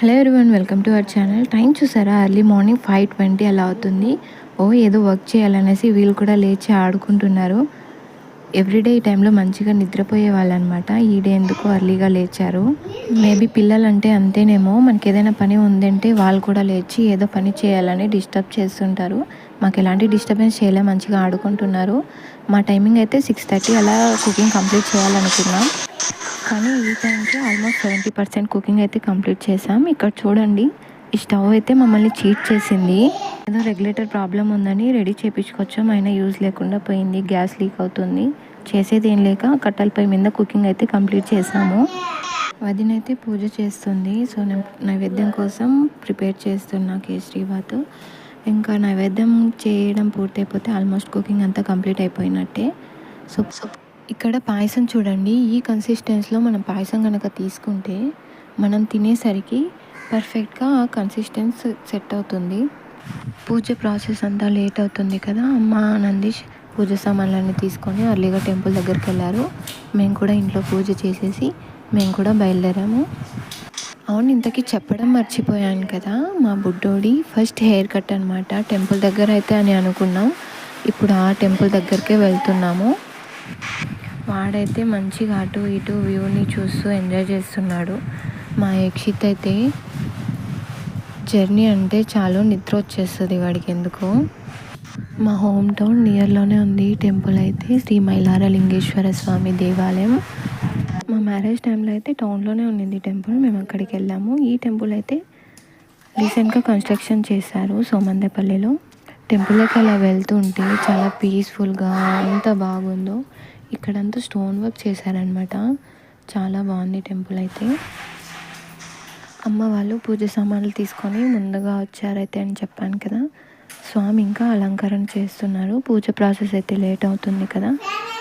Hello everyone welcome to our channel. Time చూసారా? Early morning five twenty అలా అవుతుంది. ఓ ఏదో వర్క్ చేయాలనేసి వీళ్ళు కూడా లేచి ఆడుకుంటున్నారు. ఎవ్రీడే ఈ టైంలో మంచిగా నిద్రపోయే వాళ్ళు అనమాట ఈ డే ఎందుకు అర్లీగా లేచారు. మేబీ పిల్లలంటే అంతేనేమో మనకి ఏదైనా పని ఉందంటే వాళ్ళు కూడా లేచి ఏదో పని చేయాలని డిస్టర్బ్ చేస్తుంటారు. మాకు ఎలాంటి డిస్టర్బెన్స్ చేయలే మంచిగా ఆడుకుంటున్నారు. మా టైమింగ్ అయితే సిక్స్ థర్టీ అలా కుకింగ్ కంప్లీట్ చేయాలనుకున్నాం. కానీ ఈ టైంకి ఆల్మోస్ట్ సెవెంటీ పర్సెంట్ కుకింగ్ అయితే కంప్లీట్ చేసాం ఇక్కడ చూడండి ఈ స్టవ్ అయితే మమ్మల్ని చీట్ చేసింది. ఏదో రెగ్యులేటర్ ప్రాబ్లం ఉందని రెడీ చేయించుకొచ్చాం అయినా యూజ్ లేకుండా పోయింది. గ్యాస్ లీక్ అవుతుంది. చేసేది ఏం లేక కట్టెలపై మీద కుకింగ్ అయితే కంప్లీట్ చేసాము. వదినైతే పూజ చేస్తుంది. సో నేను నైవేద్యం కోసం ప్రిపేర్ చేస్తున్నా కేసరీబాత్ ఇంకా నైవేద్యం చేయడం పూర్తయిపోతే ఆల్మోస్ట్ కుకింగ్ అంతా కంప్లీట్ అయిపోయినట్టే. సో సో ఇక్కడ పాయసం చూడండి. ఈ కన్సిస్టెన్స్లో మనం పాయసం కనుక తీసుకుంటే మనం తినేసరికి పర్ఫెక్ట్గా కన్సిస్టెన్స్ సెట్ అవుతుంది. పూజ ప్రాసెస్ అంతా లేట్ అవుతుంది కదా అమ్మ నందీష్ పూజ సామాన్లన్నీ తీసుకొని అర్లీగా టెంపుల్ దగ్గరికి వెళ్ళారు. మేము కూడా ఇంట్లో పూజ చేసేసి మేము కూడా బయలుదేరాము. అవును ఇంతకీ చెప్పడం మర్చిపోయాను కదా మా బుడ్డోడి ఫస్ట్ హెయిర్ కట్ అనమాట టెంపుల్ దగ్గర అయితే అని అనుకున్నాం. ఇప్పుడు ఆ టెంపుల్ దగ్గరికే వెళ్తున్నాము. వాడైతే మంచిగా అటు ఇటు వ్యూని చూస్తూ ఎంజాయ్ చేస్తున్నాడు. మా యక్షిత్ అయితే జర్నీ అంటే చాలా నిద్ర వచ్చేస్తుంది వాడికి ఎందుకో. మా హోమ్ టౌన్ నియర్లోనే ఉంది టెంపుల్ అయితే శ్రీ మైలార లింగేశ్వర స్వామి దేవాలయం. మా మ్యారేజ్ టైంలో అయితే టౌన్లోనే ఉండింది టెంపుల్ మేము అక్కడికి వెళ్ళాము. ఈ టెంపుల్ అయితే రీసెంట్గా కన్స్ట్రక్షన్ చేశారు సోమందేపల్లిలో టెంపుల్కి అలా వెళ్తుంటే చాలా పీస్ఫుల్గా ఎంత బాగుందో. ఇక్కడంతా స్టోన్ వర్క్ చేశారనమాట చాలా బాగుంది టెంపుల్ అయితే. అమ్మ వాళ్ళు పూజ సామాన్లు తీసుకొని ముందుగా వచ్చారైతే అని చెప్పాను కదా. స్వామి ఇంకా అలంకరణ చేస్తున్నారు. పూజ ప్రాసెస్ అయితే లేట్ అవుతుంది కదా.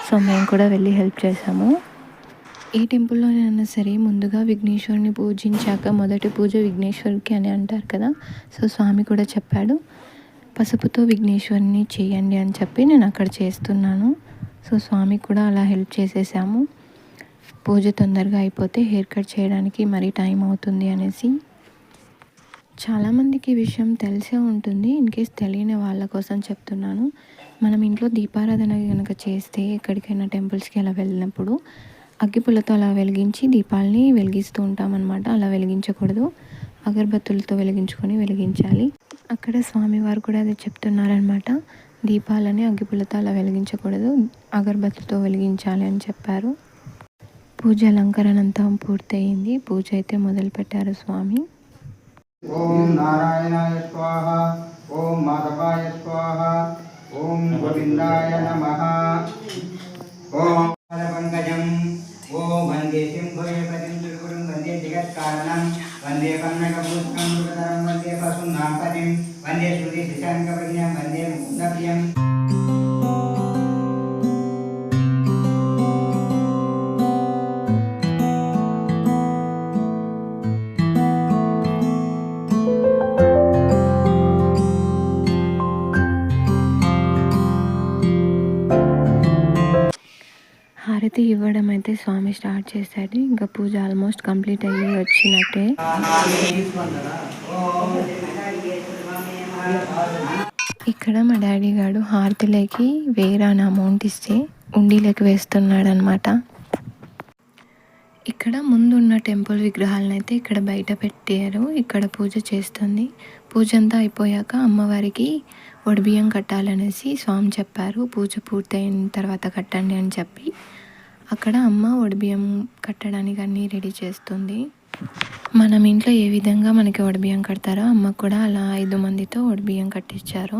సో మేము కూడా వెళ్ళి హెల్ప్ చేసాము ఏ టెంపుల్లోనైనా సరే ముందుగా విఘ్నేశ్వరుని పూజించాక మొదటి పూజ విఘ్నేశ్వరుడికి అని అంటారు కదా. సో స్వామి కూడా చెప్పాడు పసుపుతో విఘ్నేశ్వరుని చేయండి అని చెప్పి నేను అక్కడ చేస్తున్నాను. సో స్వామి కూడా అలా హెల్ప్ చేసేసాము. పూజ తొందరగా అయిపోతే హెయిర్ కట్ చేయడానికి మరీ టైం అవుతుంది అనేసి. చాలామందికి ఈ విషయం తెలిసే ఉంటుంది. ఇన్ కేస్ తెలియని వాళ్ళ కోసం చెప్తున్నాను. మనం ఇంట్లో దీపారాధన కనుక చేస్తే ఎక్కడికైనా టెంపుల్స్కి అలా వెళ్ళినప్పుడు అగ్గిపుల్లతో అలా వెలిగించి దీపాలని వెలిగిస్తూ ఉంటాం అనమాట అలా వెలిగించకూడదు. అగరబత్తులతో వెలిగించుకొని వెలిగించాలి. అక్కడ స్వామివారు కూడా అది చెప్తున్నారనమాట దీపాలని అగ్గిపుల్లతో అలా వెలిగించకూడదు. అగరబత్తులతో వెలిగించాలి అని చెప్పారు. పూజ అలంకరణ అంతా పూర్తయింది. పూజ అయితే మొదలు పెట్టారు స్వామి. ఓం నారాయణాయ స్వాహ ఓం మాధవాయ స్వాహ ఓం గోవిందాయ నమ. ఓం పంకజం ఓం వందే సింహుయ పతిం దుర్గురుం వందే జగత్కారణం వందే పన్నకభూషణం మృగధరం వందే పశునాం పతిం వందే శృతి శశాంకపర్యం వందే ముకుందప్రియం. హారతి ఇవ్వడం అయితే స్వామి స్టార్ట్ చేశాడు ఇంకా పూజ ఆల్మోస్ట్ కంప్లీట్ అయ్యి వచ్చినట్టే. ఇక్కడ మా డాడీ గారు హారతిలోకి వేరే అమౌంట్ ఇస్తే ఉండిలోకి వేస్తున్నాడు అనమాట ఇక్కడ ముందున్న టెంపుల్ విగ్రహాలను అయితే ఇక్కడ బయట పెట్టారు. ఇక్కడ పూజ చేస్తుంది. పూజ అంతా అయిపోయాక అమ్మవారికి వడిబియ్యం కట్టాలనేసి స్వామి చెప్పారు. పూజ పూర్తయిన తర్వాత కట్టండి అని చెప్పి. అక్కడ అమ్మ ఒడిబియ్యం కట్టడానికి అన్నీ రెడీ చేస్తుంది. మనం ఇంట్లో ఏ విధంగా మనకి ఒడిబియ్యం కడతారో అమ్మ కూడా అలా ఐదు మందితో ఒడిబియ్యం కట్టించారు.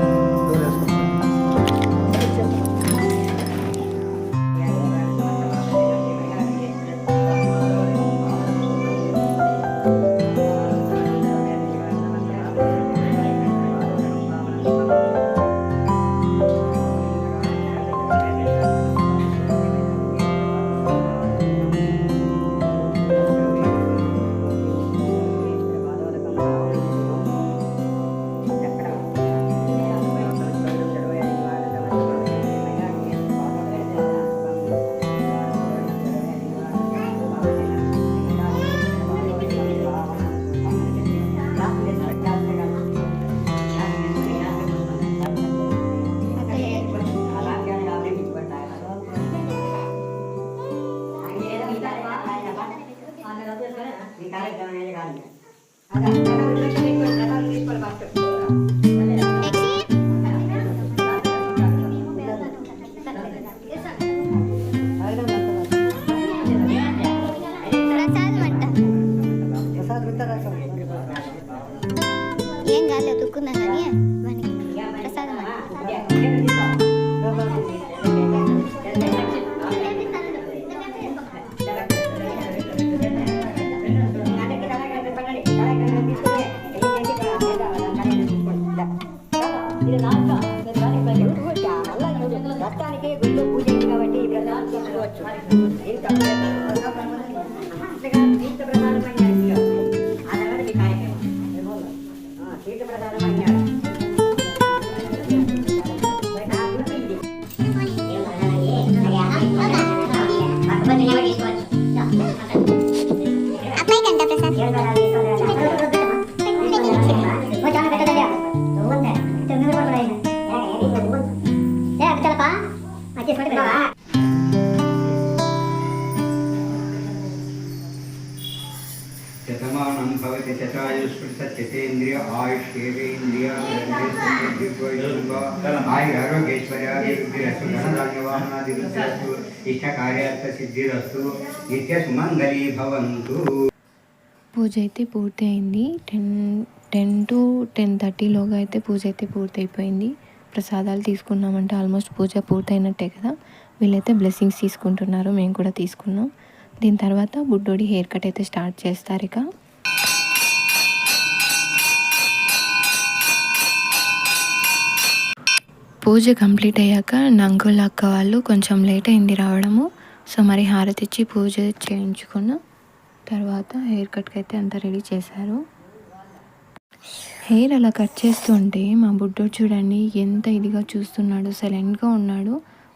పూజ అయితే పూర్తి అయింది టెన్ టెన్ టు టెన్ థర్టీలోగా అయితే పూజ అయితే పూర్తి అయిపోయింది ప్రసాదాలు తీసుకున్నామంటే ఆల్మోస్ట్ పూజ పూర్తయినట్టే కదా. వీళ్ళైతే బ్లెస్సింగ్స్ తీసుకుంటున్నారు. మేము కూడా తీసుకున్నాం. దీని తర్వాత బుడ్డోడి హెయిర్ కట్ అయితే స్టార్ట్ చేస్తారు ఇక. పూజ కంప్లీట్ అయ్యాక నంగుల అక్క వాళ్ళు కొంచెం లేట్ అయింది రావడము. సో మరి హారతి ఇచ్చి పూజ చేయించుకున్న తర్వాత హెయిర్ కట్కి అయితే అంతా రెడీ చేశారు. హెయిర్ అలా కట్ చేస్తుంటే మా బుడ్డోడు చూడండి ఎంత ఇదిగా చూస్తున్నాడు సైలెంట్గా ఉన్నాడు.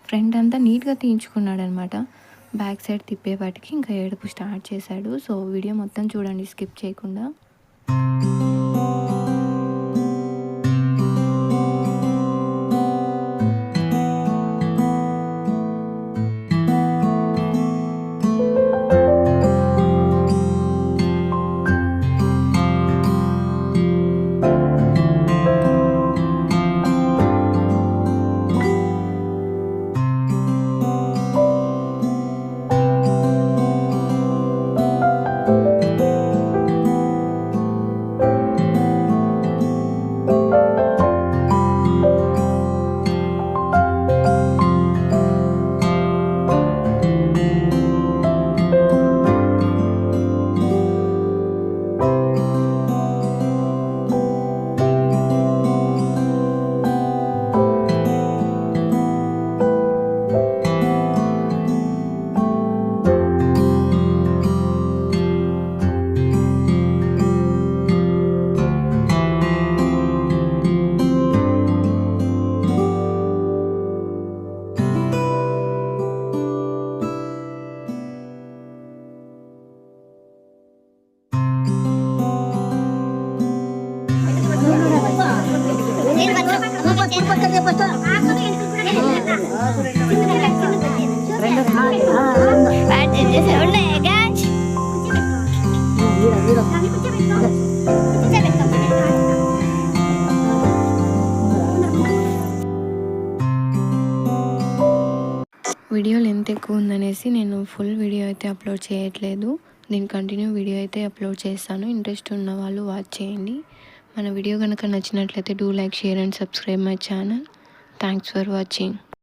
ఫ్రంట్ అంతా నీట్గా తీయించుకున్నాడు అనమాట బ్యాక్ సైడ్ తిప్పేపాటికి ఇంకా ఏడుపు స్టార్ట్ చేశాడు. సో వీడియో మొత్తం చూడండి స్కిప్ చేయకుండా. వీడియో లెంత్ ఎక్కువ ఉందనేసి నేను ఫుల్ వీడియో అయితే అప్లోడ్ చేయట్లేదు. నేను కంటిన్యూ వీడియో అయితే అప్లోడ్ చేస్తాను. ఇంట్రెస్ట్ ఉన్న వాళ్ళు వాచ్ చేయండి. మన వీడియో కనుక నచ్చినట్లయితే do like share and subscribe my channel thanks for watching